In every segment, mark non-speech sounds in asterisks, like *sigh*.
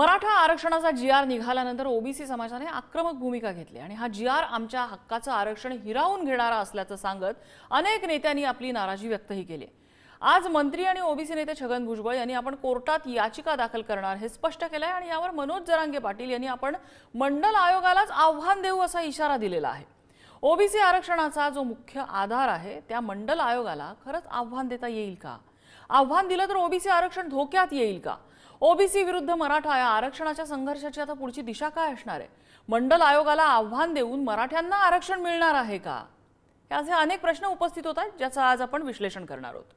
मराठा आरक्षणाचा जी आर निघाल्यानंतर ओबीसी समाजाने आक्रमक भूमिका घेतली आणि हा जी आर आमच्या हक्काचं आरक्षण हिरावून घेणारा असल्याचं सांगत अनेक नेत्यांनी आपली नाराजी व्यक्तही केली. आज मंत्री आणि ओबीसी नेते छगन भुजबळ यांनी आपण कोर्टात याचिका दाखल करणार हे स्पष्ट केलं आहे आणि यावर मनोज जरांगे पाटील यांनी आपण मंडल आयोगालाच आव्हान देऊ असा इशारा दिलेला आहे. ओबीसी आरक्षणाचा जो मुख्य आधार आहे त्या मंडल आयोगाला खरंच आव्हान देता येईल का? आव्हान दिलं तर ओबीसी आरक्षण धोक्यात येईल का? ओबीसी विरुद्ध मराठा या आरक्षणाच्या संघर्षाची आता पुढची दिशा काय असणार आहे? मंडल आयोगाला आव्हान देऊन मराठ्यांना आरक्षण मिळणार आहे का? हे असे अनेक प्रश्न उपस्थित होत आहेत ज्याचं आज आपण विश्लेषण करणार आहोत.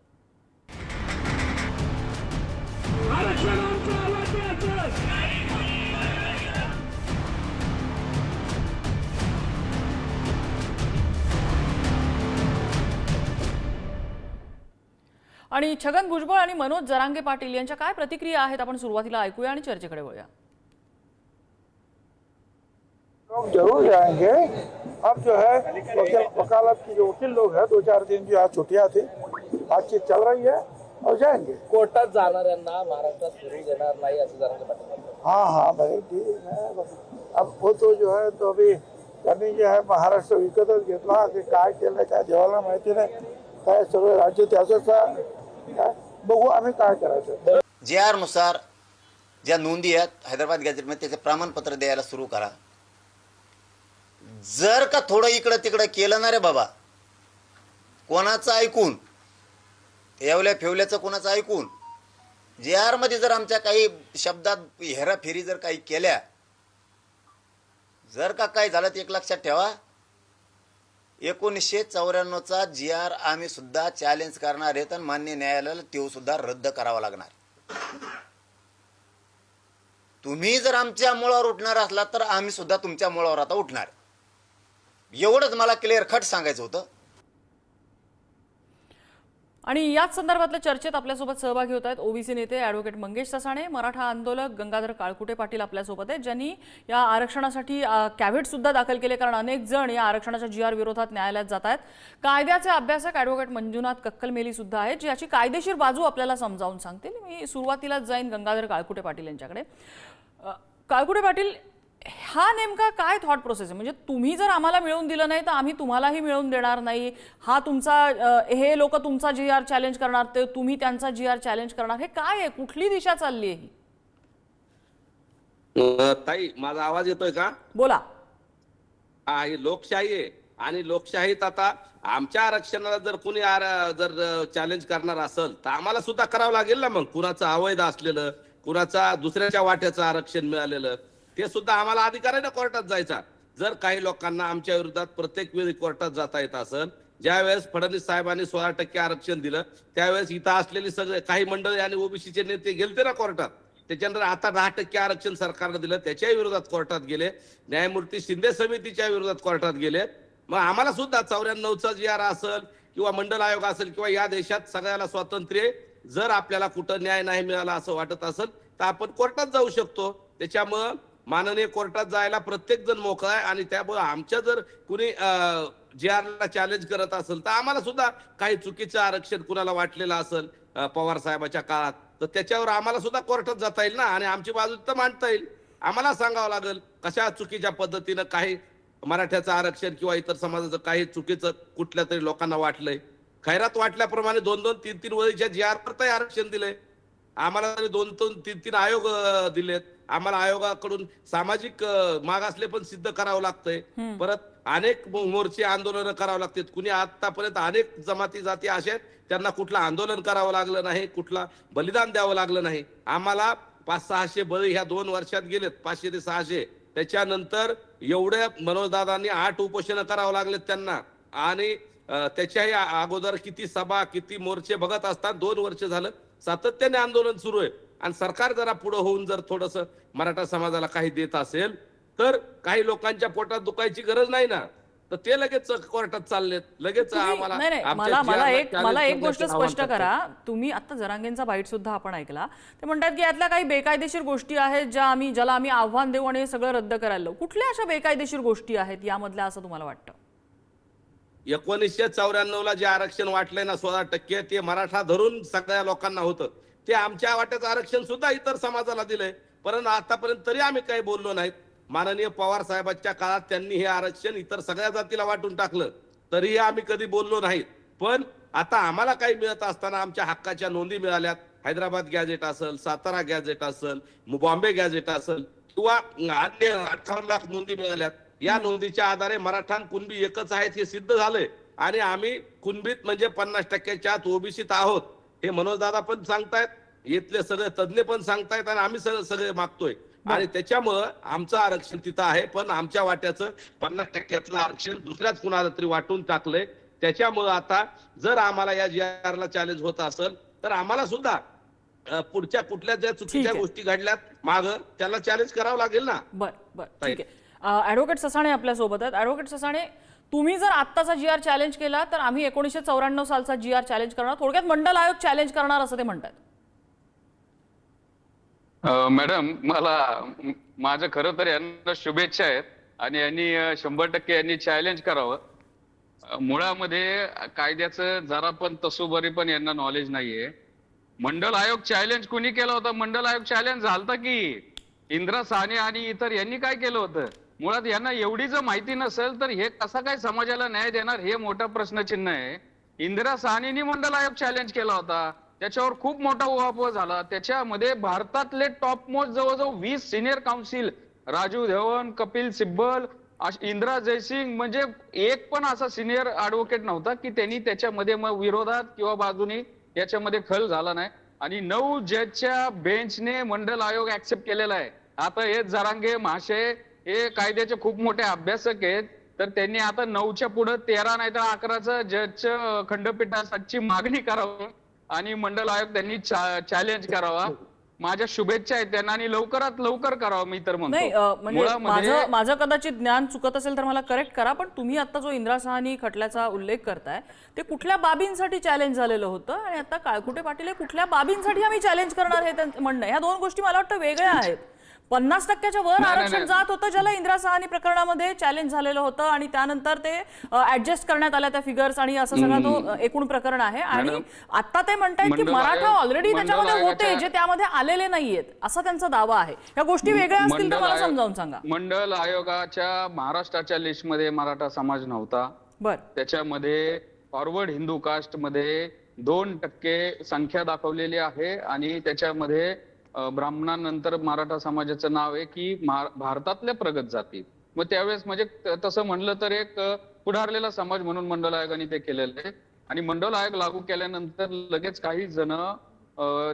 आरक्षण. आणि छगन भुजबळ आणि मनोज जरांगे पाटील यांच्या काय प्रतिक्रिया आहेत? आपण सुरुवातीला ऐकूया आणि चर्चेकडे वळूया. लोग जरूर जाएंगे। अब जो है वकील वकालत की जो वकील लोग हैं दो चार दिन जो आज छुट्टियां थी। बातचीत चल रही है और जाएंगे। कोर्टात जाणाऱ्यांना महाराष्ट्रात फिरू देणार नाही असं जरांगे पाटील म्हणतात. हाँ हाँ भाई ठीक है अब वो तो जो है तो अभी त्यांनी जे आहे महाराष्ट्र विकतच घेतला की काय केलं काय देवाला माहिती नाही. काय सगळं राज्य त्याचंच बघू आम्ही काय करायचं. जे आरनुसार ज्या नोंदी आहेत हैदराबाद गॅझेटमध्ये त्याचे प्रमाणपत्र द्यायला सुरू करा. जर का थोडं इकडं तिकडं केलं ना रे बाबा कोणाचं ऐकून येवल्या फेवल्याचं कोणाचं ऐकून जे आरमध्ये जर आमच्या काही शब्दात हेराफेरी जर काही केल्या जर का काय झालं तर एक लक्षात ठेवा. एकोणीसशे चौऱ्याण्णवचा जी आर आम्ही सुद्धा चॅलेंज करणार आहेत आणि मान्य न्यायालयाला तो सुद्धा रद्द करावा लागणार. तुम्ही जर आमच्या मुळावर उठणार असला तर आम्ही सुद्धा तुमच्या मुळावर आता उठणार. एवढंच मला क्लिअर खट सांगायचं होतं. आणि याच संदर्भातल्या चर्चेत आपल्यासोबत सहभागी होत आहेत ओबीसी नेते ॲडव्होकेट मंगेश ससाणे मराठा आंदोलक गंगाधर काळकुटे पाटील आपल्यासोबत आहेत ज्यांनी या आरक्षणासाठी कॅव्हेटसुद्धा दाखल केले कारण अनेक जण या आरक्षणाच्या जी आर विरोधात न्यायालयात जात आहेत. कायद्याचे अभ्यासक ॲडव्होकेट मंजुनाथ कक्कलमेलीसुद्धा आहेत जी याची कायदेशीर बाजू आपल्याला समजावून सांगतील. मी सुरुवातीलाच जाईन गंगाधर काळकुटे पाटील यांच्याकडे. काळकुटे पाटील हा नेमका काय थॉट प्रोसेस आहे? म्हणजे तुम्ही जर आम्हाला मिळवून दिलं नाही तर आम्ही तुम्हालाही मिळवून देणार नाही. हा तुमचा हे लोक तुमचा जी आर चॅलेंज करणार ते तुम्ही त्यांचा जी आर चॅलेंज करणार. हे काय आहे? कुठली दिशा चालली आहे ही? ताई माझा आवाज येतोय का? बोला. हा ही लोकशाही आहे. आणि लोकशाहीत आता आमच्या आरक्षणाला जर कुणी जर चॅलेंज करणार असेल तर आम्हाला सुद्धा करावं लागेल ना मग. कुणाचं अवैध असलेलं कुणाचा दुसऱ्याच्या वाट्याचं आरक्षण मिळालेलं. ते सुद्धा आम्हाला अधिकार आहे ना कोर्टात जायचा. जर काही लोकांना आमच्या विरोधात प्रत्येक वेळी कोर्टात जाता येत असेल ज्या वेळेस फडणवीस साहेबांनी सोळा टक्के आरक्षण दिलं त्यावेळेस इथं असलेली सगळे काही मंडळी आणि ओबीसीचे नेते गेलते ना कोर्टात. त्याच्यानंतर आता दहा टक्के आरक्षण सरकारनं दिलं त्याच्याही विरोधात कोर्टात गेले. न्यायमूर्ती शिंदे समितीच्या विरोधात कोर्टात गेले. मग आम्हाला सुद्धा चौऱ्याण्णवचा जी आर असेल किंवा मंडल आयोग असेल किंवा या देशात सगळ्याला स्वातंत्र्य जर आपल्याला कुठं न्याय नाही मिळाला असं वाटत असेल तर आपण कोर्टात जाऊ शकतो. त्याच्यामुळं माननीय कोर्टात जायला प्रत्येक जण मोकळा आहे आणि त्यामुळे आमच्या जर कुणी जे आरला चॅलेंज करत असेल तर आम्हाला सुद्धा काही चुकीचं आरक्षण कुणाला वाटलेलं असेल पवार साहेबाच्या काळात तर त्याच्यावर आम्हाला सुद्धा कोर्टात जाता येईल ना? आणि आमची बाजू तर मांडता येईल. आम्हाला सांगावं लागेल कशा चुकीच्या पद्धतीनं काही मराठ्याचं आरक्षण किंवा इतर समाजाचं काही चुकीचं कुठल्या तरी लोकांना वाटलंय? खैरात वाटल्याप्रमाणे दोन दोन तीन तीन वरीच्या जी आर करताय आरक्षण दिलंय. आम्हाला तरी दोन दोन तीन तीन आयोग दिलेत. आम्हाला आयोगाकडून सामाजिक मागासले पण सिद्ध करावं लागतंय. परत अनेक मोर्चे आंदोलन करावं लागतात. कुणी आतापर्यंत अनेक जमाती जाती अशा आहेत त्यांना कुठलं आंदोलन करावं लागलं नाही कुठला बलिदान द्यावं लागलं नाही. आम्हाला पाच सहाशे बळी ह्या दोन वर्षात गेलेत पाचशे ते सहाशे. त्याच्यानंतर एवढ्या मनोजदादांनी आठ उपोषण करावं लागलेत त्यांना. आणि त्याच्याही अगोदर किती सभा किती मोर्चे बघत असतात दोन वर्ष झालं सातत्याने आंदोलन सुरू आहे. आणि सरकार जरा पुढे होऊन जर थोडस मराठा समाजाला काही देत असेल तर काही लोकांच्या पोटात दुखायची गरज नाही ना. तर ते लगेच कोर्टात चाललेत. लगेच आम्हाला मला मला एक मला एक गोष्ट स्पष्ट करा. तुम्ही आता जरांगेंचा बाईट सुद्धा आपण ऐकला. ते म्हणतात की यातल्या काही बेकायदेशीर गोष्टी आहेत ज्या आम्ही ज्याला आम्ही आव्हान देऊ आणि हे सगळं रद्द करायला लावू. कुठल्या अशा बेकायदेशीर गोष्टी आहेत यामधल्या असं तुम्हाला वाटतं? एकोणीसशे चौऱ्याण्णव ला जे आरक्षण वाटलंय ना सोळा टक्के ते मराठा धरून सगळ्या लोकांना होतं. ते आमच्या वाट्याचं आरक्षण सुद्धा इतर समाजाला दिलंय. परंतु आतापर्यंत तरी आम्ही काही बोललो नाहीत. माननीय पवार साहेबांच्या काळात त्यांनी हे आरक्षण इतर सगळ्या जातीला वाटून टाकलं. तरीही आम्ही कधी बोललो नाहीत. पण आता आम्हाला काही मिळत असताना आमच्या हक्काच्या नोंदी मिळाल्यात. हैदराबाद गॅझेट असेल सातारा गॅझेट असेल बॉम्बे गॅझेट असेल किंवा अन्य अठ्ठावन्न लाख नोंदी मिळाल्यात. या नोंदीच्या आधारे मराठा कुणबी एकच आहेत हे सिद्ध झालंय. आणि आम्ही कुणबीत म्हणजे पन्नास टक्क्याच्या आत ओबीसीत आहोत. हे मनोज दादा पण सांगतायत इथले सगळे तज्ज्ञ पण सांगतायत आणि आम्ही सगळे सगळे मागतोय. आणि त्याच्यामुळं आमचं आरक्षण तिथं आहे पण आमच्या वाट्याचं पन्नास टक्क्यातलं आरक्षण दुसऱ्याच कुणाला तरी वाटून टाकलंय. त्याच्यामुळं आता जर आम्हाला या जी ला चॅलेंज होत असेल तर आम्हाला सुद्धा पुढच्या कुठल्या ज्या चुकीच्या. गोष्टी घडल्यात माग त्याला चॅलेंज करावं लागेल ना. बर बर. ताई. ठीक आहे. ॲडव्होकेट ससाणे आपल्यासोबत आहेत. ॲडव्होकेट ससाणे तुम्ही जर आत्ताचा जी आर चॅलेंज केला तर आम्ही एकोणीसशे चौऱ्याण्णव सालचा जी आर चॅलेंज करणार. थोडक्यात मंडल आयोग चॅलेंज करणार असं ते म्हणतात. मॅडम मला माझं खरं तर यांना शुभेच्छा आहेत आणि यांनी शंभर टक्के यांनी चॅलेंज करावं. मुळामध्ये कायद्याचं जरा पण तसोबरी पण यांना नॉलेज नाहीये. मंडल आयोग चॅलेंज कुणी केलं होतं? मंडल आयोग चॅलेंज झालता की इंदिरा साने आणि इतर यांनी काय केलं होतं? मुळात यांना एवढी जर माहिती नसेल तर हे कसा काय समाजाला न्याय देणार? हे मोठं प्रश्नचिन्ह आहे. इंदिरा साहनीनी मंडल आयोग चॅलेंज केला होता. त्याच्यावर खूप मोठा उहापोह झाला. त्याच्यामध्ये भारतातले टॉप मोस्ट जवळजवळ वीस सिनियर काउन्सिल राजू धवन कपिल सिब्बल अश- इंदिरा जयसिंग म्हणजे एक पण असा सिनियर ऍडव्होकेट नव्हता की त्यांनी त्याच्यामध्ये मग विरोधात किंवा बाजूने याच्यामध्ये खल झाला नाही. आणि नऊ जजच्या बेंचने मंडल आयोग ऍक्सेप्ट केलेला आहे. आता हे जरांगे महाशय हे कायद्याचे खूप मोठे अभ्यासक आहेत. तर त्यांनी आता नऊच्या पुढे तेरा नाही तर अकराचं जजच्या खंडपीठासाठी मागणी करावी आणि मंडल आयोग त्यांनी चॅलेंज करावा. माझ्या शुभेच्छा आहेत त्यांना आणि लवकरात लवकर करावं मी तर म्हणतो. म्हणजे माझं माझं कदाचित ज्ञान चुकत असेल तर मला करेक्ट करा पण तुम्ही आता जो इंदिरा सहानी खटल्याचा उल्लेख करताय ते कुठल्या बाबींसाठी चॅलेंज झालेलं होतं? आणि आता काळकुटे पाटील हे कुठल्या बाबींसाठी आम्ही चॅलेंज करणार हे म्हणणं. ह्या दोन गोष्टी मला वाटतं वेगळ्या आहेत. पन्नास टक्क्याच्या वर आरक्षण. जात होतं ज्याला इंदिरा सहानी प्रकरणामध्ये चॅलेंज झालेलं होतं आणि त्यानंतर ते ऍडजस्ट करण्यात आल्या त्या फिगर्स आणि असं सगळं तो एकूण प्रकरण आहे. आणि आता ते म्हणतायत की मराठा ऑलरेडी त्याच्यामध्ये होते जे त्यामध्ये आलेले नाहीयेत असा त्यांचा दावा आहे. या गोष्टी वेगळ्या असतील तर मला समजावून सांगा. मंडल आयोगाच्या महाराष्ट्राच्या लिस्टमध्ये मराठा समाज नव्हता. बर. त्याच्यामध्ये फॉरवर्ड हिंदू कास्टमध्ये दोन टक्के संख्या दाखवलेली आहे आणि त्याच्यामध्ये ब्राह्मणांनंतर मराठा समाजाचं नाव आहे की भारतातल्या प्रगत जाती. मग त्यावेळेस म्हणजे तसं म्हणलं तर एक पुढारलेला समाज म्हणून मंडल आयोगाने ते केलेलं आहे. आणि मंडल आयोग लागू केल्यानंतर लगेच काही जण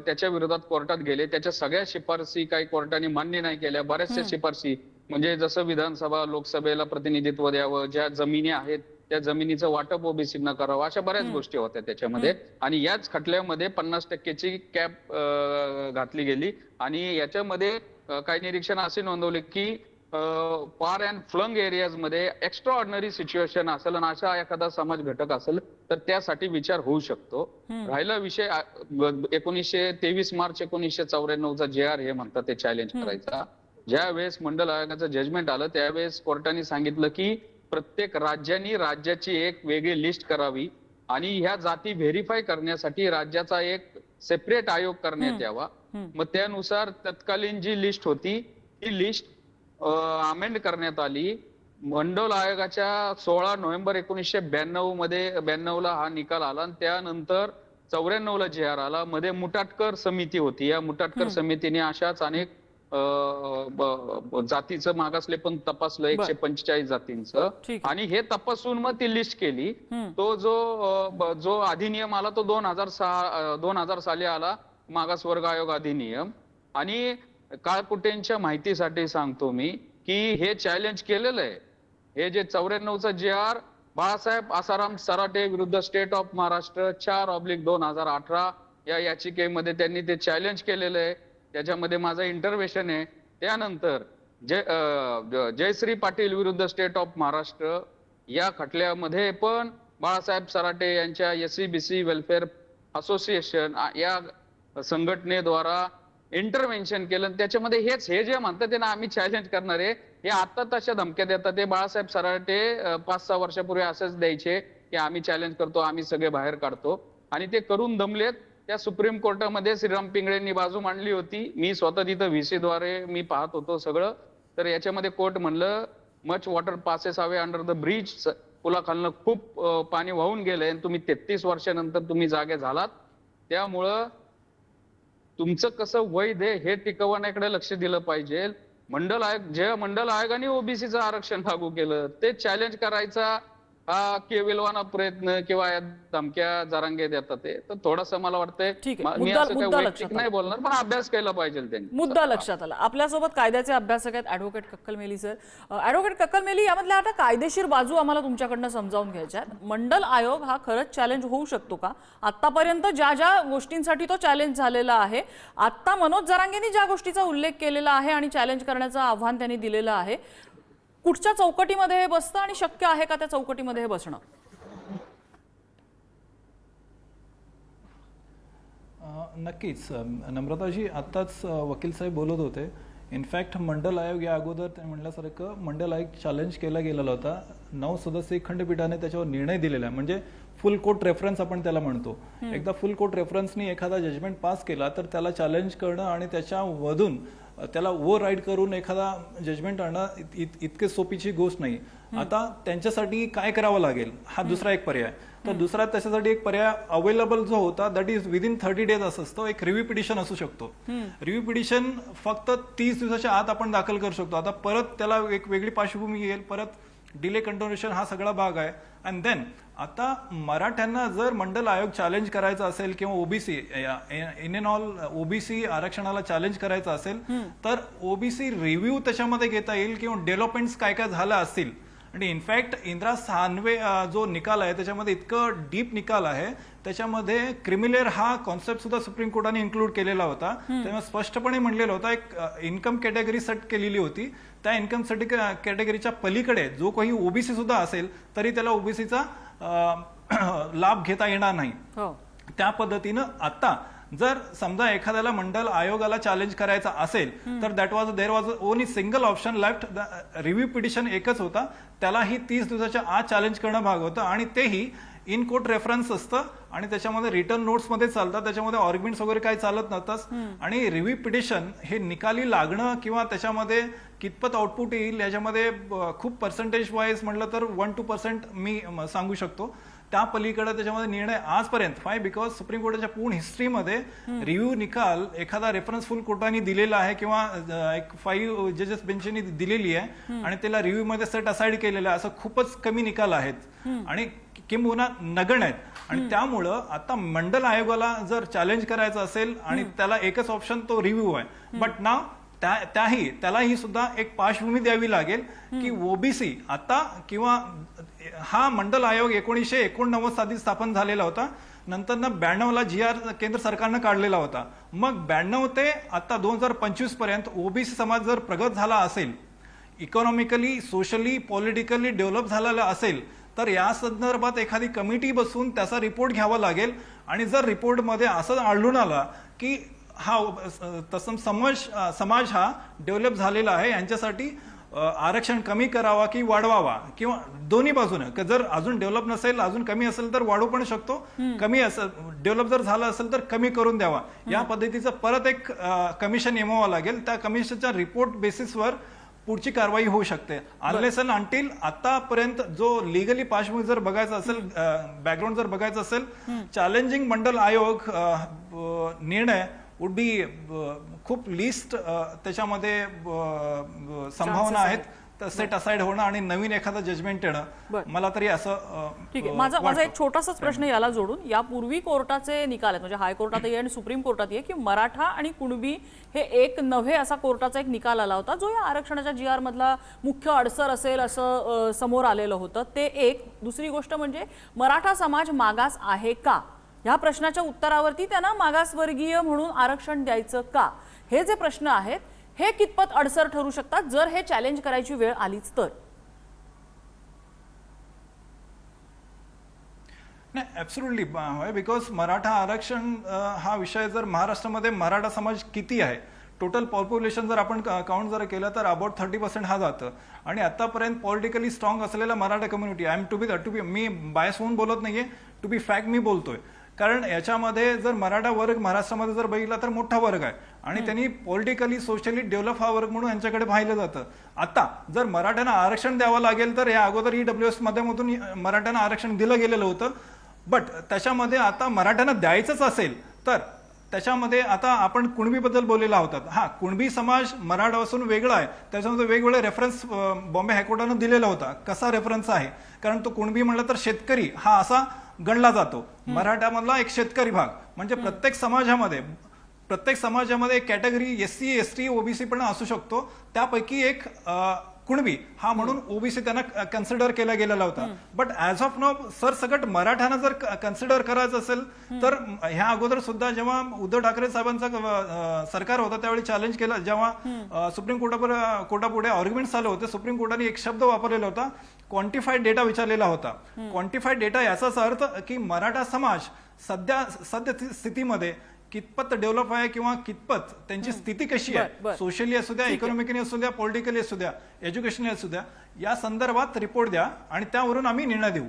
त्याच्या विरोधात कोर्टात गेले. त्याच्या सगळ्या शिफारसी काही कोर्टाने मान्य नाही केल्या. बऱ्याचशा शिफारसी. म्हणजे जसं विधानसभा लोकसभेला प्रतिनिधित्व द्यावं ज्या जमिनी आहेत त्या जमिनीचं वाटप ओबीसीना करावं अशा बऱ्याच गोष्टी होत्या त्याच्यामध्ये. आणि याच खटल्यामध्ये पन्नास टक्केची कॅप घातली गेली. आणि याच्यामध्ये काही निरीक्षण असे नोंदवले की फार अँड फ्लंग एरियाजमध्ये एक्स्ट्रा ऑर्डिनरी सिच्युएशन असेल आणि अशा एखादा समाज घटक असेल तर त्यासाठी विचार होऊ शकतो. राहिला विषय एकोणीसशे तेवीस मार्च एकोणीसशे चौऱ्याण्णवचा जे आर हे म्हणतात ते चॅलेंज करायचा. ज्या वेळेस मंडल आयोगाचं जजमेंट आलं त्यावेळेस कोर्टाने सांगितलं की प्रत्येक राज्यांनी राज्याची एक वेगळी लिस्ट करावी आणि ह्या जाती व्हेरीफाय करण्यासाठी राज्याचा एक सेपरेट आयोग करण्यात यावा. मग त्यानुसार तत्कालीन जी लिस्ट होती ती लिस्ट अमेंड करण्यात आली. मंडल आयोगाच्या सोळा नोव्हेंबर एकोणीसशे ब्याण्णवमध्ये ब्याण्णव ला हा निकाल आला आणि त्यानंतर चौऱ्याण्णव ला जे आर आला. मध्ये मुटाटकर समिती होती. या मुटाटकर समितीने अशाच अनेक जातीचं मागासले पण तपासलं एकशे पंचेचाळीस जातींचं. आणि हे तपासून मग ती लिस्ट केली. तो जो जो अधिनियम आला तो दोन हजार सहा दोन हजार साली आला मागासवर्ग आयोग अधिनियम. आणि काळकुटेंच्या माहितीसाठी सांगतो मी की हे चॅलेंज केलेलं आहे. हे जे चौऱ्याण्णवचा जे आर बाळासाहेब आसाराम सराटे विरुद्ध स्टेट ऑफ महाराष्ट्र चार ऑब्लिक दोन हजार अठरा या याचिकेमध्ये त्यांनी ते चॅलेंज केलेलं आहे. त्याच्यामध्ये माझं इंटरव्हेशन आहे त्यानंतर जय जयश्री पाटील विरुद्ध स्टेट ऑफ महाराष्ट्र या खटल्यामध्ये पण बाळासाहेब सराटे यांच्या S C B C welfare association या संघटनेद्वारा इंटरव्हेन्शन केलं. आणि त्याच्यामध्ये हेच हे जे म्हणतात ते ना आम्ही चॅलेंज करणार आहे. हे आता तशा धमक्या देतात. ते बाळासाहेब सराटे पाच सहा वर्षापूर्वी असंच द्यायचे की आम्ही चॅलेंज करतो आम्ही सगळे बाहेर काढतो. आणि ते करून दमलेत. त्या सुप्रीम कोर्टामध्ये श्रीराम पिंगळेंनी बाजू मांडली होती. मी स्वतः तिथं व्ही द्वारे मी पाहत होतो सगळं. तर याच्यामध्ये कोर्ट म्हणलं much water passes have under the bridge पुलाखालनं खूप पाणी वाहून गेलंय आणि तुम्ही तेहतीस वर्षानंतर तुम्ही जागे झालात. त्यामुळं तुमचं कसं वैध आहे हे टिकवण्याकडे लक्ष दिलं पाहिजे. मंडल आयोग जे मंडल आयोगाने ओबीसीचं आरक्षण लागू केलं. ते चॅलेंज करायचा हा केविलवाना प्रयत्न किंवा या धमक्या जरांगे देतात ते. तर थोडंसं मला वाटतंय. म- असं काही वैयक्तिक नाही बोलणार पण अभ्यास केला पाहिजे त्यांनी. मुद्दा लक्षात आला. आपल्यासोबत कायद्याचे अभ्यासक आहेत ऍडव्होकेट कक्कल मेली सर ऍडव्होकेट कक्कल मेली यामधल्या आता कायदेशीर बाजू आम्हाला तुमच्याकडनं समजावून घ्यायच्या मंडल आयोग हा खरंच चॅलेंज होऊ शकतो का? आतापर्यंत ज्या ज्या गोष्टींसाठी तो चॅलेंज झालेला आहे आत्ता मनोज जरांगेंनी ज्या गोष्टीचा उल्लेख केलेला आहे आणि चॅलेंज करण्याचं आव्हान त्यांनी दिलेलं आहे कुठच्या चौकटीमध्ये हे बसतं आणि शक्य आहे का त्या चौकटीमध्ये हे बसणं? नक्कीच. नम्रताजी आत्ताच वकील साहेब बोलत होते. इनफॅक्ट मंडल आयोग या अगोदर ते म्हणल्यासारखं मंडल आयोग चॅलेंज केला गेलेला होता. नऊ सदस्यीय खंडपीठाने त्याच्यावर निर्णय दिलेला आहे. म्हणजे फुल कोर्ट रेफरन्स आपण त्याला म्हणतो. एकदा फुल कोर्ट रेफरन्सनी एखादा जजमेंट पास केला तर त्याला चॅलेंज करणं आणि त्याच्यामधून त्याला ओव्हर राईड करून एखादा जजमेंट आणणं इत- इत- इतके सोपीची गोष्ट नाही. आता त्यांच्यासाठी काय करावं लागेल? हा दुसरा एक पर्याय. तर दुसरा त्याच्यासाठी एक पर्याय अवेलेबल जो होता that is within thirty days असं असतो. एक रिव्ह्यू पिटिशन असू शकतो. रिव्ह्यू पिटिशन फक्त तीस दिवसाच्या आत आपण दाखल करू शकतो. आता परत त्याला एक वेगळी पार्श्वभूमी येईल परत डिले कंटिन्युएशन हा सगळा भाग आहे. अँड देन आता मराठ्यांना जर मंडल आयोग चॅलेंज करायचा असेल किंवा OBC in and all OBC आरक्षणाला चॅलेंज करायचं असेल तर ओबीसी रिव्ह्यू त्याच्यामध्ये घेता येईल किंवा डेव्हलपमेंट्स काय काय झाल्या असतील. आणि इनफॅक्ट इंदिरा सानवे जो निकाल आहे त्याच्यामध्ये इतकं डीप निकाल आहे त्याच्यामध्ये क्रिमिलेअर हा कॉन्सेप्ट सुद्धा सुप्रीम कोर्टाने इन्क्लूड केलेला होता. त्यामुळे स्पष्टपणे म्हणलेलं होता एक इन्कम कॅटेगरी सेट केलेली होती. त्या इन्कम कॅटेगरीच्या पलीकडे जो काही ओबीसी सुद्धा असेल तरी त्याला ओबीसीचा *clears throat* लाभ घेता येणार नाही. हो. त्या पद्धतीनं आता जर समजा एखाद्याला मंडल आयोगाला चॅलेंज करायचा असेल तर that was there was only single option left review petition एकच होता. त्यालाही तीस दिवसाच्या आत चॅलेंज करणं भाग होतं आणि तेही इन कोर्ट रेफरन्स असतं आणि त्याच्यामध्ये रिटर्न नोट्समध्ये चालतात. त्याच्यामध्ये ऑर्ग्युमेंट्स वगैरे काही चालत नसतात. आणि रिव्ह्यू पिटिशन हे निकाली लागणं किंवा त्याच्यामध्ये कितपत आउटपुट येईल याच्यामध्ये खूप पर्सेंटेज वाईज म्हटलं तर वन टू पर्सेंट मी सांगू शकतो. त्या पलीकडे त्याच्यामध्ये निर्णय आजपर्यंत फाय बिकॉज सुप्रीम कोर्टाच्या पूर्ण हिस्ट्रीमध्ये रिव्ह्यू निकाल एखादा रेफरन्स फुल कोर्टाने दिलेला आहे किंवा एक फाईव्ह जजेस बेंचनी दिलेली आहे आणि त्याला रिव्ह्यू मध्ये सेट असाइड केलेलं आहे. असं खूपच कमी निकाल आहेत. आणि किंबहुना नगण्य आहेत. आणि त्यामुळं आता मंडल आयोगाला जर चॅलेंज करायचं असेल आणि त्याला एकच ऑप्शन तो रिव्ह्यू आहे. बट नाव त्या त्याही त्यालाही सुद्धा एक पार्श्वभूमी द्यावी लागेल की ओबीसी आता किंवा हा मंडल आयोग एकोणीसशे एकोणनव्वद साली स्थापन झालेला होता. नंतर ना ब्याण्णवला जी आर केंद्र सरकारनं काढलेला होता. मग ब्याण्णव ते आता दोन हजार पंचवीसपर्यंत ओबीसी समाज जर प्रगत झाला असेल इकॉनॉमिकली सोशली पॉलिटिकली डेव्हलप झालेला असेल तर या संदर्भात एखादी कमिटी बसून त्याचा रिपोर्ट घ्यावा लागेल. आणि जर रिपोर्टमध्ये असं आढळून आला की हा तसं समाज समाज हा डेव्हलप झालेला आहे यांच्यासाठी आरक्षण कमी करावा की वाढवावा? किंवा दोन्ही बाजूने क- जर अजून डेव्हलप नसेल अजून कमी असेल तर वाढवू पण शकतो. कमी असेल डेव्हलप जर झालं असेल तर कमी करून द्यावा. या पद्धतीचं परत एक कमिशन नेमावं लागेल. त्या कमिशनच्या रिपोर्ट बेसिसवर पुढची कारवाई होऊ शकते. अनलेस अँड अंटील आतापर्यंत जो लिगली पार्श्वभूमी जर बघायचा असेल बॅकग्राऊंड जर बघायचं असेल चॅलेंजिंग मंडल आयोग निर्णय वुड बी खूप लिस्ट त्याच्यामध्ये संभावना आहेत. सेट असाइड होणं आणि नवीन एखादं जजमेंट येणं. मला तरी असं ठीक आहे. माझा माझा एक. छोटासाच प्रश्न याला जोडून यापूर्वी कोर्टाचे निकाल आहेत म्हणजे हायकोर्टातही आणि सुप्रीम कोर्टातही आहे की मराठा आणि कुणबी हे एक नव्हे असा कोर्टाचा एक निकाल आला होता जो या आरक्षणाच्या जी आर मधला मुख्य अडसर असेल असं समोर आलेलं होतं. ते एक. दुसरी गोष्ट म्हणजे मराठा समाज मागास आहे का? ह्या प्रश्नाच्या उत्तरावरती त्यांना मागासवर्गीय म्हणून आरक्षण द्यायचं का? हे जे प्रश्न आहेत हे कितपत अडसर ठरू शकतात? जर हे चॅलेंज करायची वेळ आलीच तर. नाही ऍब्सोल्युटली बिकॉज मराठा आरक्षण हा विषय जर महाराष्ट्रामध्ये मराठा समाज किती आहे? टोटल पॉप्युलेशन जर आपण काउंट जर केलं तर अबाउट थर्टी पर्सेंट हा जातं. आणि आतापर्यंत पॉलिटिकली स्ट्रॉंग असलेला Maratha community I am to be to be me bias होऊन बोलत नाहीये. टू बी फॅक्ट मी बोलतोय. कारण याच्यामध्ये जर मराठा वर्ग महाराष्ट्रामध्ये जर बघितला तर मोठा वर्ग आहे. आणि त्यांनी पॉलिटिकली सोशली डेव्हलप हा वर्ग म्हणून यांच्याकडे पाहिलं जातं. आता जर मराठ्यांना आरक्षण द्यावं लागेल तर या अगोदर ईडब्ल्यू एस माध्यमातून मराठ्यांना आरक्षण दिलं गेलेलं होतं. बट त्याच्यामध्ये आता मराठ्यांना द्यायचंच असेल तर त्याच्यामध्ये आता आपण कुणबीबद्दल बोललेला होतात. हा कुणबी समाज मराठापासून वेगळा आहे. त्याच्यामध्ये वेगवेगळे रेफरन्स बॉम्बे हायकोर्टानं दिलेला होता. कसा रेफरन्स आहे? कारण तो कुणबी म्हणलं तर शेतकरी हा असा गणला जातो. मराठ्यामधला एक शेतकरी भाग. म्हणजे प्रत्येक समाजामध्ये प्रत्येक समाजामध्ये एक category S C S T OBC पण असू शकतो. त्यापैकी एक कुणबी? हा म्हणून ओबीसी त्यांना कन्सिडर केला गेलेला होता. बट ऍज ऑफ नाव सरसकट मराठ्यांना जर कन्सिडर करायचं असेल तर ह्या अगोदर सुद्धा जेव्हा उद्धव ठाकरे साहेबांचा सरकार होता त्यावेळी चॅलेंज केलं. जेव्हा सुप्रीम कोर्टावर कोर्टापुढे आर्ग्युमेंट आले होते सुप्रीम कोर्टाने एक शब्द वापरलेला होता क्वांटिफाईड डेटा विचारलेला होता. क्वांटिफाईड डेटा याचाच अर्थ की मराठा समाज सध्या सध्या स्थितीमध्ये कितपत डेव्हलप आहे किंवा कितपत त्यांची स्थिती कशी आहे. सोशली असू द्या इकॉनॉमिकली असू द्या पॉलिटिकली असू द्या एज्युकेशनली असू द्या या संदर्भात रिपोर्ट द्या आणि त्यावरून आम्ही निर्णय देऊ.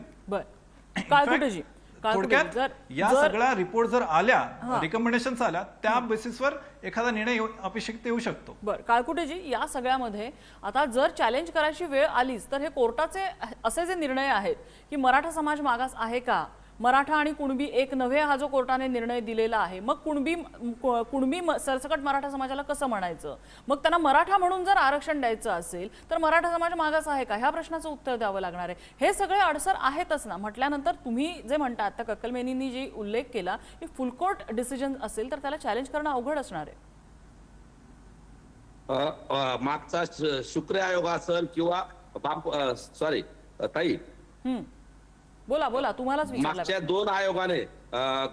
थोडक्यात या सगळ्या रिपोर्ट जर आल्या रिकमेंडेशन आल्या त्या बेसिसवर एखादा निर्णय अपेक्षित येऊ शकतो. बर. काळकुटेजी या सगळ्यामध्ये आता जर चॅलेंज करायची वेळ आलीच तर हे कोर्टाचे असे जे निर्णय आहेत की मराठा समाज मागास आहे का? मराठा आणि कुणबी एक नव्हे हा जो कोर्टाने निर्णय दिलेला आहे. मग कुणबी कुणबी सरसकट मराठा समाजाला कसं म्हणायचं? मग त्यांना मराठा म्हणून जर आरक्षण द्यायचं असेल तर मराठा समाज मागास आहे का? ह्या प्रश्नाचं उत्तर द्यावं लागणार आहे. हे सगळे अडसर आहेतच ना. म्हटल्यानंतर तुम्ही जे म्हणता आता कक्कलमेनींनी जी उल्लेख केला की फुलकोर्ट डिसिजन असेल तर त्याला चॅलेंज करणं अवघड असणार आहे. मागचा शुक्र आयोग असेल किंवा सॉरी ताई. बोला बोला तुम्हालाच विचारलं मागच्या दोन आयोगाने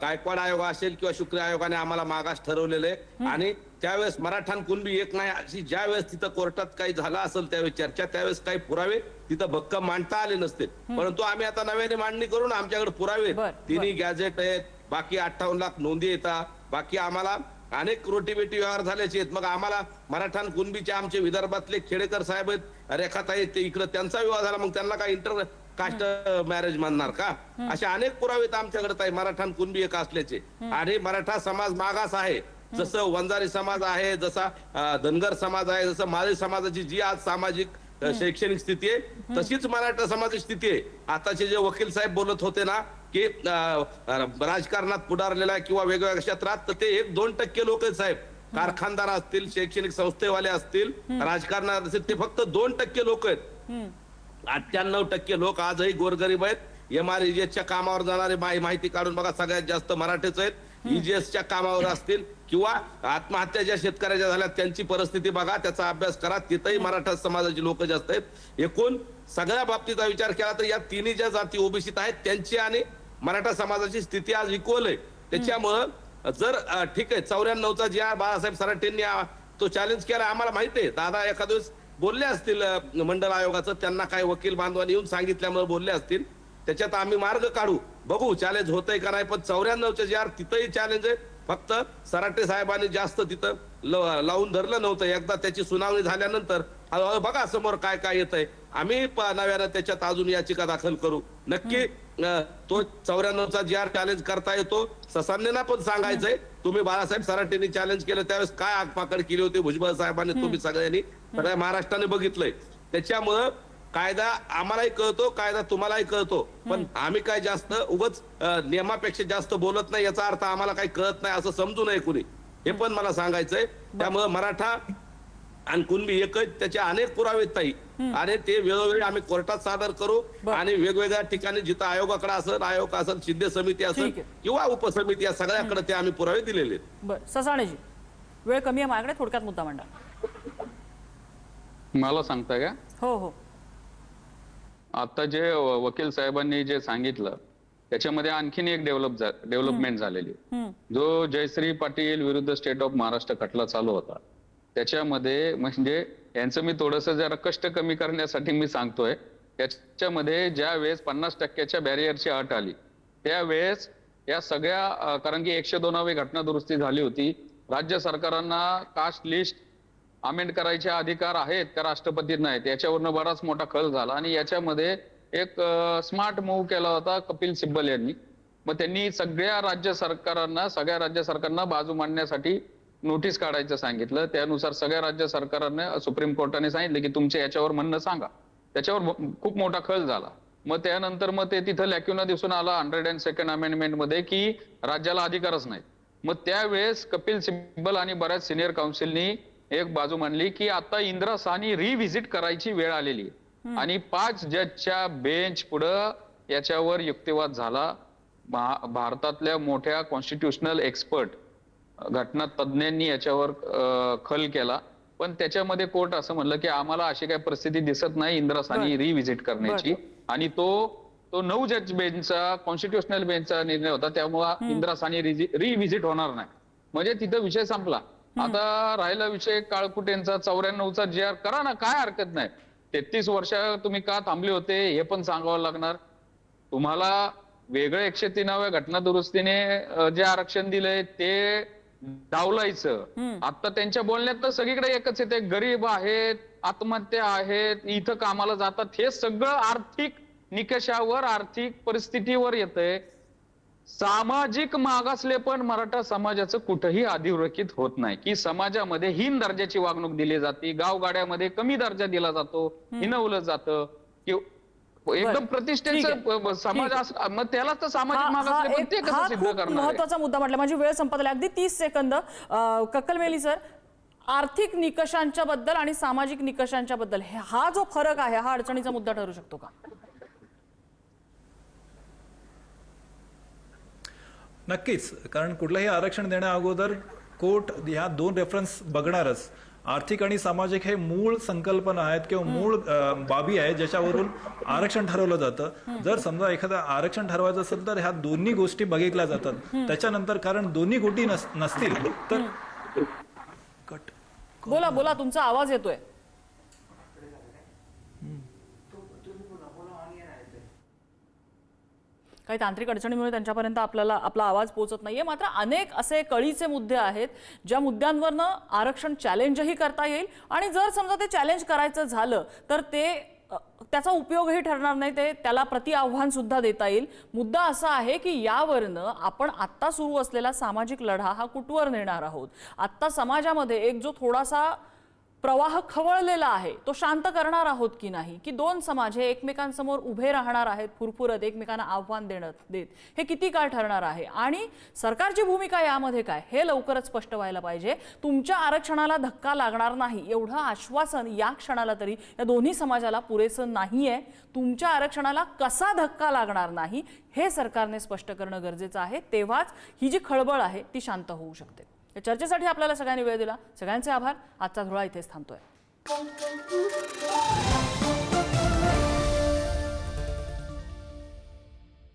गायकवाड आयोग असेल किंवा शुक्र आयोगाने आम्हाला मागास ठरवलेले आणि त्यावेळेस मराठान कुणबी एक नाही अशी ज्या वेळेस तिथं कोर्टात काही झाला असेल त्यावेळेस चर्चा त्यावेळेस काही पुरावे तिथं भक्कम मांडता आले नसते. परंतु आम्ही आता नव्याने मांडणी करून आमच्याकडे पुरावे तिन्ही गॅजेट आहेत बाकी अठ्ठावन्न लाख नोंदी येतात बाकी आम्हाला अनेक रोटीबेटी व्यवहार झाल्याचे आहेत. मग आम्हाला मराठान कुणबीचे आमचे विदर्भातले खेडेकर साहेब आहेत रेखाताई ते इकडे त्यांचा विवाह झाला मग त्यांना काय इंटर कास्ट मॅरेज म्हणणार का? असे अनेक पुरावे आमच्याकडे ताई मराठान कुणबी एक असल्याचे. आणि मराठा समाज मागास आहे. जसं वंजारी समाज आहे जसा धनगर समाज आहे जसं माळी समाजाची जी आज सामाजिक शैक्षणिक स्थिती आहे तशीच मराठा समाजाची स्थिती आहे. आताचे जे वकील साहेब बोलत होते ना की राजकारणात पुढारलेला किंवा वेगवेगळ्या क्षेत्रात तर ते एक दोन टक्के लोक आहेत साहेब. कारखानदार असतील शैक्षणिक संस्थेवाले असतील राजकारणात असतील ते फक्त दोन टक्के लोक आहेत. अठ्ठ्याण्णव टक्के लोक आजही गोरगरीब आहेत. एम आर च्या कामावर जाणारे माहि- माहिती काढून बघा सगळ्यात जास्त मराठीच आहेत. ईजीएसच्या कामावर असतील किंवा आत्महत्या ज्या शेतकऱ्याच्या झाल्या त्यांची परिस्थिती बघा त्याचा अभ्यास करा. तिथंही मराठा समाजाची लोक जास्त आहेत. एकूण सगळ्या बाबतीचा विचार केला तर या तिन्ही ज्या जाती ओबीसीत आहेत त्यांची आणि मराठा समाजाची स्थिती आज इक्वल आहे. त्याच्यामुळं जर ठीक आहे चौऱ्याण्णवचा ज्या बाळासाहेब सराटेंनी तो चॅलेंज केला आम्हाला माहिती आहे. दादा एखाद दिवस बोलले असतील अं, मंडळ आयोगाचं त्यांना काय वकील बांधवांनी येऊन सांगितल्यामुळे बोलले असतील. त्याच्यात आम्ही मार्ग काढू. बघू चॅलेंज होतंय का नाही पण चौऱ्याण्णवच्या जे आर तिथंही चॅलेंज आहे. फक्त सराटे साहेबांनी जास्त तिथं लावून धरलं नव्हतं. एकदा त्याची सुनावणी झाल्यानंतर बघा समोर काय काय येतंय. आम्ही प- नव्यानं त्याच्यात अजून याचिका दाखल करू. नक्की तो चौऱ्याण्णवचा जी आर चॅलेंज करता येतो ससान्यांना पण सांगायचंय. तुम्ही बाळासाहेब सराटेंनी चॅलेंज केलं त्यावेळेस काय आगपाकड केली होती भुजबळ साहेबांनी तुम्ही सगळ्यांनी? सगळ्या महाराष्ट्राने बघितलंय. त्याच्यामुळं कायदा आम्हालाही कळतो कायदा तुम्हालाही कळतो. पण आम्ही काय जास्त उगच नियमापेक्षा जास्त बोलत नाही याचा अर्थ आम्हाला काही कळत नाही असं समजू नये कुणी. हे पण मला सांगायचंय. त्यामुळं मराठा आणि कुणबी एकच त्याचे अनेक पुरावे ताई. आणि ते वेळोवेळी आम्ही कोर्टात सादर करू आणि वेगवेगळ्या ठिकाणी जिथं आयोगाकडे असेल आयोग असेल सिद्ध समिती असेल. किंवा उपसमिती या सगळ्याकडे ते आम्ही पुरावे दिलेले आहेत. ससाणेजी वेळ कमी आहे माझ्याकडे थोडक्यात मुद्दा मांडा. मला सांगताय का? हो हो. आता जे वकील साहेबांनी जे सांगितलं त्याच्यामध्ये आणखीन एक डेव्हलप डेव्हलपमेंट झालेली. जो जयश्री पाटील विरुद्ध स्टेट ऑफ महाराष्ट्र खटला चालू होता त्याच्यामध्ये म्हणजे यांचं मी थोडस जरा कष्ट कमी करण्यासाठी मी सांगतोय. त्याच्यामध्ये ज्या वेळेस पन्नास टक्क्याच्या बॅरियरची अट आली त्यावेळेस या सगळ्या कारण की एकशे दोनावी घटना दुरुस्ती झाली होती. राज्य सरकारांना कास्ट लिस्ट अमेंड करायचे अधिकार आहेत का राष्ट्रपतींना आहेत याच्यावरनं बराच मोठा कल झाला आणि याच्यामध्ये एक स्मार्ट मूव्ह केला होता कपिल सिब्बल यांनी. मग त्यांनी सगळ्या राज्य सरकारांना सगळ्या राज्य सरकारांना बाजू मांडण्यासाठी नोटीस काढायचं सांगितलं. त्यानुसार सगळ्या राज्य सरकारांना सुप्रीम कोर्टाने सांगितलं की तुमचे याच्यावर म्हणणं सांगा. त्याच्यावर खूप मोठा खल झाला. मग त्यानंतर मग ते तिथं लॅक्युना दिसून आला हंड्रेड अँड सेकंड अमेंडमेंटमध्ये की राज्याला अधिकारच नाही मग त्यावेळेस कपिल सिब्बल आणि बऱ्याच सिनियर काउन्सिलनी एक बाजू मांडली की आता इंदिरा सानी रिव्हिजिट करायची वेळ आलेली आणि पाच जजच्या बेंच पुढं याच्यावर युक्तिवाद झाला. भारतातल्या मोठ्या कॉन्स्टिट्युशनल एक्सपर्ट घटना तज्ज्ञांनी याच्यावर खल केला. पण त्याच्यामध्ये कोर्ट असं म्हणलं की आम्हाला अशी काही परिस्थिती दिसत नाही इंदिरा सानी रिव्हिजिट करण्याची. आणि तो तो नऊ जज बेंचचा कॉन्स्टिट्युशनल बेंचचा निर्णय होता. त्यामुळे इंदिरा सानी रिव्हिजिट होणार नाही. म्हणजे तिथं विषय संपला. आता राहिला विषय काळकुटेंचा चौऱ्याण्णवचा जे आर करा ना काय हरकत नाही. तेहतीस वर्ष तुम्ही का थांबले होते हे पण सांगावं लागणार. तुम्हाला वेगळं एकशे तीनाव्या घटना दुरुस्तीने जे आरक्षण दिलंय ते डावलायचं. आता त्यांच्या बोलण्यात तर सगळीकडे एकच येते गरीब आहेत आत्महत्या आहेत इथं कामाला जातात हे सगळं आर्थिक निकषावर आर्थिक परिस्थितीवर येतंय. सामाजिक मागासलेपण मराठा समाजाचं कुठंही अधिरेखित होत नाही. की समाजामध्ये हीन दर्जाची वागणूक दिली जाते गावगाड्यामध्ये कमी दर्जा दिला जातो हिनवलं जातं कि एकदम प्रतिष्ठेचं समाज मग त्यालाच तर सामाजिक मागासलेपण ते कसं सिद्ध करणार? महत्त्वाचा मुद्दा म्हटला. माझी वेळ संपत अगदी तीस सेकंद. कक्कलमेली सर. आर्थिक निकषांच्या बद्दल आणि सामाजिक निकषांच्या बद्दल हा जो फरक आहे हा अडचणीचा मुद्दा ठरू शकतो का? नक्कीच. कारण कुठलंही आरक्षण देण्या अगोदर कोर्ट ह्या दोन रेफरन्स बघणारच. आर्थिक आणि सामाजिक हे मूळ संकल्पना आहेत किंवा मूळ बाबी आहेत ज्याच्यावरून आरक्षण ठरवलं जातं. जर समजा एखादं आरक्षण ठरवायचं असेल तर ह्या दोन्ही गोष्टी बघितल्या जातात. त्याच्यानंतर कारण दोन्ही गोष्टी नस- नसतील तर कट. बोला बोला तुमचा आवाज येतोय. काही तांत्रिक अडचणीमुळे त्यांच्यापर्यंत आपल्याला आपला आवाज पोहोचत नाहीये. मात्र अनेक असे कळीचे मुद्दे आहेत ज्या मुद्द्यांवरनं आरक्षण चॅलेंजही करता येईल. आणि जर समजा ते चॅलेंज करायचं झालं तर ते त्याचा उपयोगही ठरणार नाही. ते त्याला प्रति आव्हान सुद्धा देता येईल. मुद्दा असा आहे की यावरनं आपण आत्ता सुरू असलेला सामाजिक लढा हा कुठवर नेणार आहोत? आत्ता समाजामध्ये एक जो थोडासा प्रवाह खवळलेला आहे. तो शांत करणार आहोत की नाही? की दोन समाज हे एकमेकांसमोर उभे राहणार आहेत फुरफुरत एकमेकांना आव्हान देणं देत? हे किती काळ ठरणार आहे? आणि सरकारची भूमिका यामध्ये काय? हे लवकरच स्पष्ट व्हायला पाहिजे. तुमच्या आरक्षणाला धक्का लागणार नाही. एवढं आश्वासन या क्षणाला तरी या दोन्ही समाजाला पुरेसं नाहीये. तुमच्या आरक्षणाला कसा धक्का लागणार नाही हे सरकारने स्पष्ट करणं गरजेचं आहे. तेव्हाच ही जी खळबळ आहे ती शांत होऊ शकते. या चर्चेसाठी आपल्याला सगळ्यांनी वेळ दिला. सगळ्यांचे आभार. आजचा धुळा इथेच थांबतोय.